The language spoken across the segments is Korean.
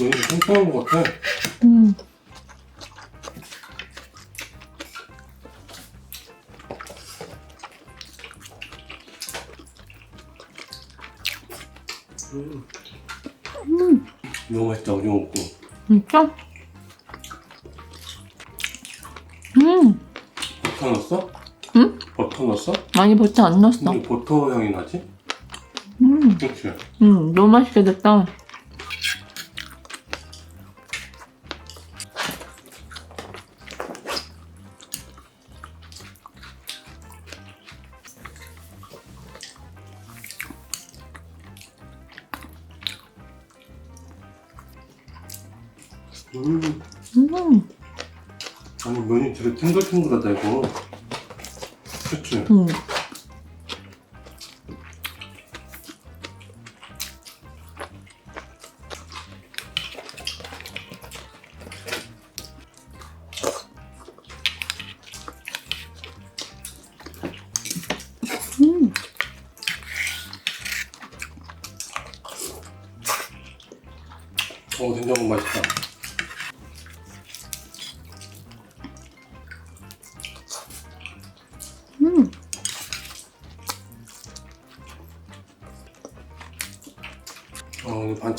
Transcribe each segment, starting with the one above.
왠지 통통한 것 같아. 음. 음. 음. 너무 맛있다 오징어 먹고. 진짜? 음. 버터 넣었어? 응? 버터 넣었어? 많이 버터 안 넣었어. 근데 버터 향이 나지? 음. 그렇지. 음. 너무 맛있게 됐다. 아니 면이 되게 탱글탱글하다 이거. 그렇지. 음. 음. 어 된장국 맛있다.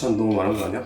반찬 너무 많은 거 아니야?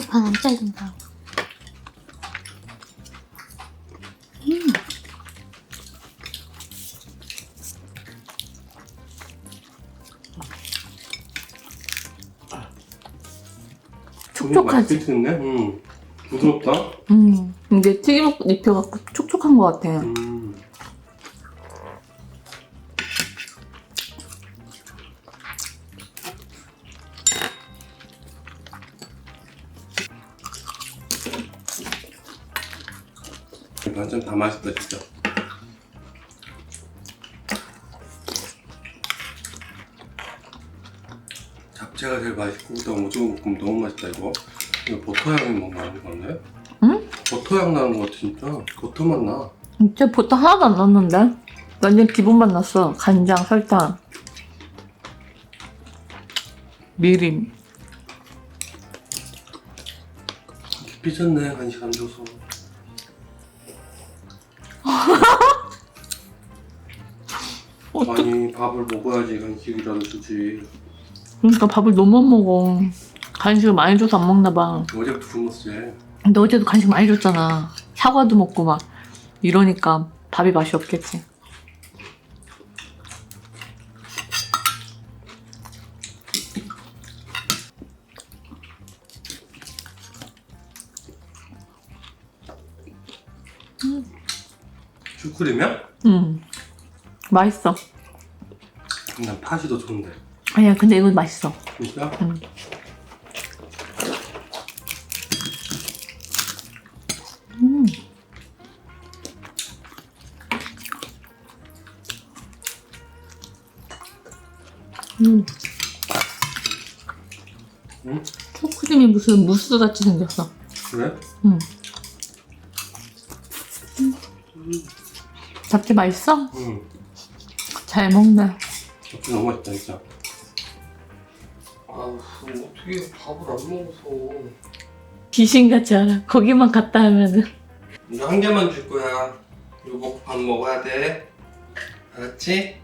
반안 잘린다. 음, 촉촉하지? 맛있겠네. 음. 부드럽다. 음. 근데 튀김 입혀갖고 촉촉한 것 같아. 음. 다 맛있다 진짜. 잡채가 제일 맛있고 그다음 오징어 볶음 너무 맛있다 이거. 이거 버터 향이 막 나는 건데? 응? 버터 향 나는 거 같아 진짜. 버터 맛 나. 진짜 버터 하나도 안 넣었는데? 완전 기본만 났어. 간장, 설탕. 미림. 삐졌네 간식 안 줘서. 어떡 아니 밥을 먹어야지 간식이라도 주지. 그러니까 밥을 너무 안 먹어. 간식을 많이 줘서 안 먹나 봐. 어제부터 굶었지. 근데 어제도 간식 많이 줬잖아. 사과도 먹고 막. 이러니까 밥이 맛이 없겠지. 슈크림이야? 음. 맛있어. 난 팥이 더 좋은데. 아니야, 근데 이건 맛있어. 진짜? 응. 음. 음. 초크림이 무슨 무스 같이 생겼어. 그래? 응. 음. 잡채 맛있어? 응. 잘. 잡채 너무 맛있다 진짜. 아우 어떻게 밥을 안 먹어서. 귀신같이 알아. 거기만 갔다 하면은. 이거 한 개만 줄 거야. 이거 먹고 밥 먹어야 돼. 알았지?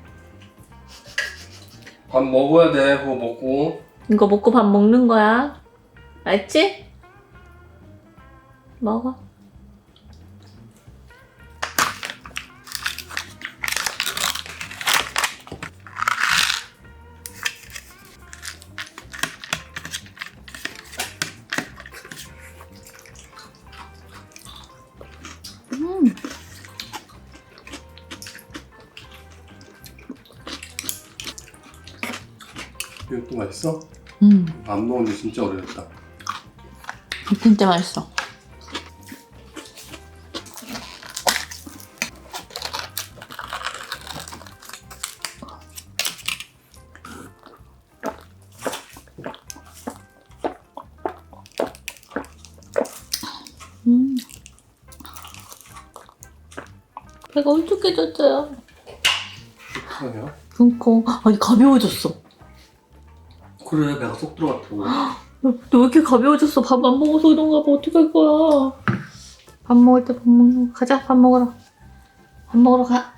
밥 먹어야 돼. 그거 먹고. 이거 먹고 밥 먹는 거야. 알지? 먹어. 음, 이거 또 맛있어? 음, 안 먹은 지 진짜 오래됐다. 진짜 맛있어. 배가 울쭉해졌어요. 어떡하냐? 그니까 아니 가벼워졌어. 그래 내가 쏙 들어갔다고. 너 왜 이렇게 가벼워졌어? 밥 안 먹어서 이런가 봐. 어떡할 거야? 밥 먹을 때 밥 먹는 거. 가자, 밥 먹으러. 밥 먹으러 가.